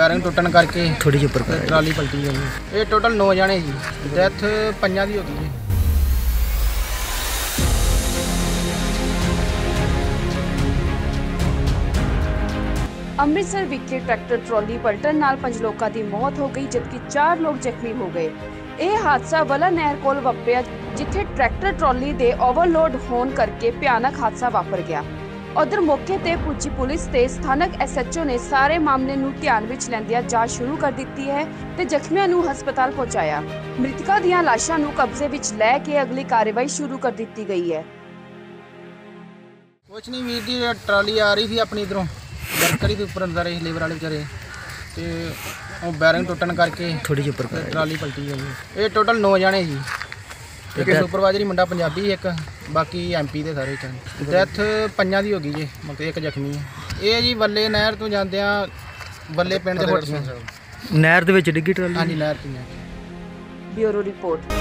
Bearing ਟੁੱਟਣ ਕਰਕੇ ਥੋੜੀ ਜਿਹੀ ਉੱਪਰ ਤੇ ਟਰਾਲੀ ਪਲਟੀ ਗਈ ਇਹ ਟੋਟਲ 9 ਜਾਣੇ ਜੀ। ਡੈਥ ਪੰਜਾਂ ਦੀ ਹੋ ਗਈ ਜੀ ਅੰਮ੍ਰਿਤਸਰ ਵਿਖੇ ਟਰੈਕਟਰ ਟਰਾਲੀ ਪਲਟਣ ਨਾਲ ਪੰਜ ਲੋਕਾਂ ਦੀ ਮੌਤ ਹੋ ਗਈ ਜਦਕਿ 4 ਲੋਕ ਜ਼ਖਮੀ ਹੋ ਗਏ। ਇਹ ਹਾਦਸਾ ਵਲਾ ਨਹਿਰ ਕੋਲ ਵਾਪਰਿਆ ਜਿੱਥੇ ਟਰੈਕਟਰ ਟਰਾਲੀ ਦੇ ਓਵਰਲੋਡ ਹੋਣ ਕਰਕੇ ਭਿਆਨਕ ਹਾਦਸਾ ਵਾਪਰ ਗਿਆ। ਉਧਰ ਮੌਕੇ ਤੇ ਪੁੱਜੀ ਪੁਲਿਸ ਤੇ ਸਥਾਨਕ ਐਸਐਚਓ ਨੇ ਸਾਰੇ ਮਾਮਲੇ ਨੂੰ ਧਿਆਨ ਵਿੱਚ ਲੈਂਦਿਆਂ ਜਾਂਚ ਸ਼ੁਰੂ ਕਰ ਦਿੱਤੀ ਹੈ ਤੇ ਜ਼ਖਮੀਆਂ ਨੂੰ ਹਸਪਤਾਲ ਪਹੁੰਚਾਇਆ। ਮ੍ਰਿਤਕਾਂ ਦੀਆਂ ਲਾਸ਼ਾਂ ਨੂੰ ਕਬਜ਼ੇ ਵਿੱਚ ਲੈ ਕੇ ਅਗਲੀ ਕਾਰਵਾਈ ਸ਼ੁਰੂ ਕਰ ਦਿੱਤੀ ਗਈ ਹੈ। ਕੁਛ ਨਹੀਂ ਵੀਰ ਦੀ ਟਰਾਲੀ ਆ ਰਹੀ ਸੀ ਆਪਣੀ ਇਧਰੋਂ। ਵਰਕਰ ਦੇ ਉੱਪਰ ਅੰਦਰ ਰਹੇ ਲੇਬਰ ਵਾਲੇ ਵਿਚਾਰੇ। ਤੇ ਉਹ ਬੈਰਿੰਗ ਟੁੱਟਣ ਕਰਕੇ ਥੋੜੀ ਜਿਹੀ ਉੱਪਰ ਟਰਾਲੀ ਪਲਟੀ ਗਈ ਇਹ ਟੋਟਲ 9 ਜਾਣੇ ਜੀ ਇੱਕ ਸੁਪਰਵਾਈਜ਼ਰ ਹੀ ਮੁੰਡਾ ਪੰਜਾਬੀ ਇੱਕ ਬਾਕੀ ਐਮਪੀ ਦੇ ਸਾਰੇ ਚੰਨ ਡੈਥ ਪੰਜਾਂ ਦੀ ਹੋ ਗਈ ਜੀ ਮਤਲਬ ਇੱਕ ਜ਼ਖਮੀ ਹੈ। ਇਹ ਜੀ ਬੱਲੇ ਨਹਿਰ ਤੋਂ ਜਾਂਦੇ ਆ ਵੱਲੇ ਪਿੰਡ ਦੇ ਹੋਟਲ ਨਹਿਰ ਦੇ ਵਿੱਚ ਡਿੱਗੀ ਟਰਾਲੀ? ਹਾਂਜੀ ਨਹਿਰ ਤੋਂ ਬਿਊਰੋ ਰਿਪੋਰਟ।